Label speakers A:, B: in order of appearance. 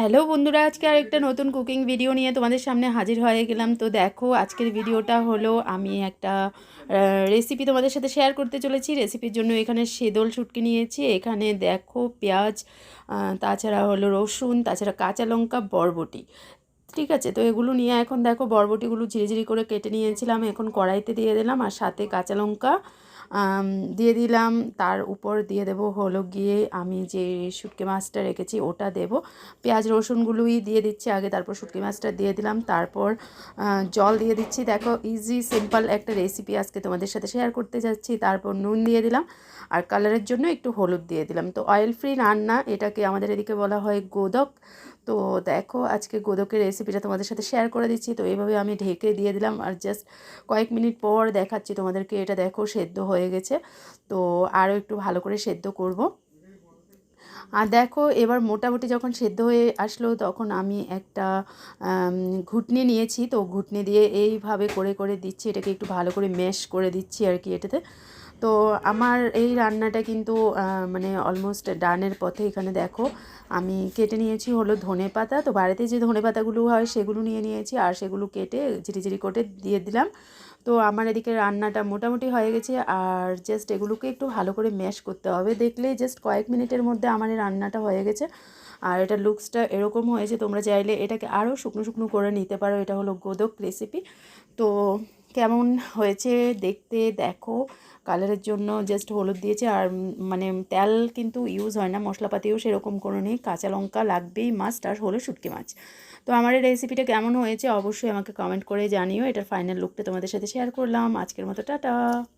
A: Hello বন্ধুরা, আজকে আরেকটা নতুন কুকিং ভিডিও নিয়ে তোমাদের সামনে হাজির হয়ে গেলাম। তো দেখো, আজকের ভিডিওটা হলো, আমি একটা রেসিপি তোমাদের সাথে শেয়ার করতে চলেছি। রেসিপির জন্য এখানে সেদল শুটকি নিয়েছি। এখানে দেখো পেঁয়াজ তাছাড়া হলো রসুন, তাছাড়া কাঁচা লঙ্কা, বরবটি। ঠিক আছে, তো এগুলো নিয়ে এখন দেখো বরবটিগুলো ঝিরিঝিরি করে কেটে নিয়েছিলাম। এখন কড়াইতে দিয়ে দিলাম, আর সাথে কাঁচা লঙ্কা দিয়ে দিলাম। তার উপর দিয়ে দেব হলো গিয়ে আমি যে শুটকি মাছটা রেখেছি ওটা দেব। পেঁয়াজ, রসুনগুলোই দিয়ে দিচ্ছি আগে, তারপর শুটকি মাছটা দিয়ে দিলাম। তারপর জল দিয়ে দিচ্ছি। দেখো ইজি সিম্পল একটা রেসিপি আজকে তোমাদের সাথে শেয়ার করতে যাচ্ছি। তারপর নুন দিয়ে দিলাম। আর কালারের জন্য একটু হলুদ দিয়ে দিলাম। তো অয়েল ফ্রি রান্না, এটাকে আমাদের এদিকে বলা হয় গোদক। তো দেখো আজকে গোদকের রেসিপিটা তোমাদের সাথে শেয়ার করে দিচ্ছি। তো এইভাবে আমি ঢেকে দিয়ে দিলাম আর জাস্ট কয়েক মিনিট পর দেখাচ্ছি তোমাদেরকে, এটা দেখো সেদ্ধ হয়ে গেছে। তো আরও একটু ভালো করে সেদ্ধ করব। আর দেখো এবার মোটামুটি যখন সেদ্ধ হয়ে আসলো তখন আমি একটা ঘুটনি নিয়েছি। তো ঘুটনি দিয়ে এইভাবে করে করে দিচ্ছি। এটাকে একটু ভালো করে ম্যাশ করে দিচ্ছি আর কি এটাতে। তো আমার এই রান্নাটা কিন্তু মানে অলমোস্ট ডানের পথে এখানে দেখো, আমি কেটে নিয়েছি হলো ধনে পাতা। তো বাড়িতে যে ধনে পাতাগুলো হয় সেগুলো নিয়ে নিয়েছি আর সেগুলো কেটে ঝিরিঝিরি করে দিয়ে দিলাম। তো আমার এদিকে রান্নাটা মোটামুটি হয়ে গেছে আর জাস্ট এগুলোকে একটু ভালো করে ম্যাশ করতে হবে। দেখলেই জাস্ট কয়েক মিনিটের মধ্যে আমার এই রান্নাটা হয়ে গেছে। আর এটা লুকসটা এরকম হয়েছে, তোমরা চাইলে এটাকে আরও শুকনো শুকনো করে নিতে পারো। এটা হলো গোদক রেসিপি তো কেমন হয়েছে দেখতে দেখো। কালারের জন্য জাস্ট হলুদ দিয়েছে আর মানে তেল কিন্তু ইউজ হয় না, মশলাপাতিও সেরকম কোনো নেই। কাঁচা লঙ্কা লাগবেই মাছ আর হলো শুটকি মাছ। তো আমার এই রেসিপিটা কেমন হয়েছে অবশ্যই আমাকে কমেন্ট করে জানিও। এটার ফাইনাল লুকটা তোমাদের সাথে শেয়ার করলাম। আজকের মতো টাটা।